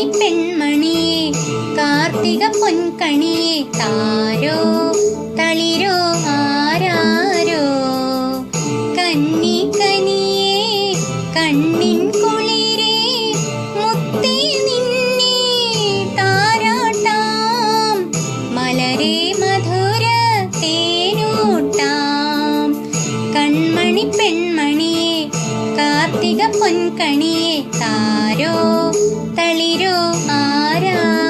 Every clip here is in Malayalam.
കാർത്തിക പെൺമണി കാർത്തിക പൊൻകണി താരോ തളിരോ ആരാരോ? കന്നി കനിയേ കണ്ണിൻ കാർത്തിക പൊൻകണിയെ താരോ തളിരോ ആരാരോ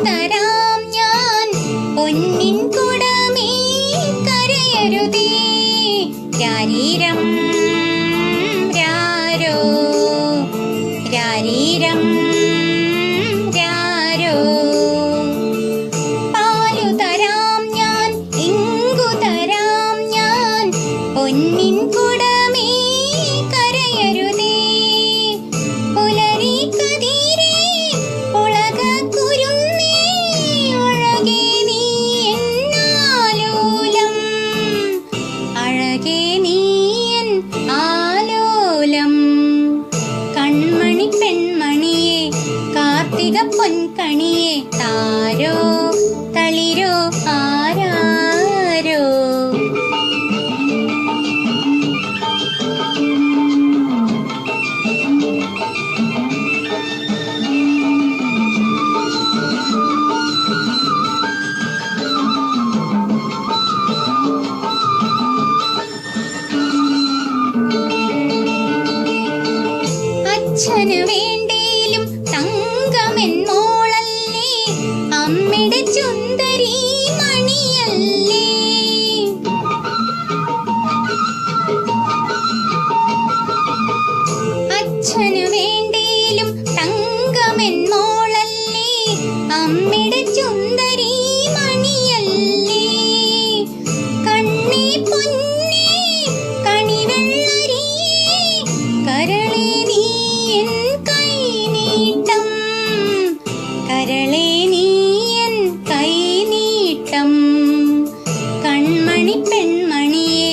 തരാം ഞാൻ. പൊന്നിൻ കുടമേ കരയരുതേ. രാരീരം രാരോ. രാരീരം. പൊൻകണിയേ താരോ തളിരോ ആരാരോ? അച്ഛന് അച്ഛന് വേണ്ടേലും തങ്കമെന്നോളല്ലേ അമ്മയുടെ ചുന്ദരി മണിയല്ലേ? കണ്ണി പൊന്നേ കണിവെള്ളരി കരളെ നീ എൻ കൈനീട്ടം. കരളെ നീ എൻ കൈനീട്ടം. കൺമണി പെൺമണിയെ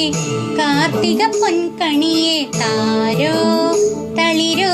കാർത്തിക പൊൻകണിയേ താരോ തളിരോ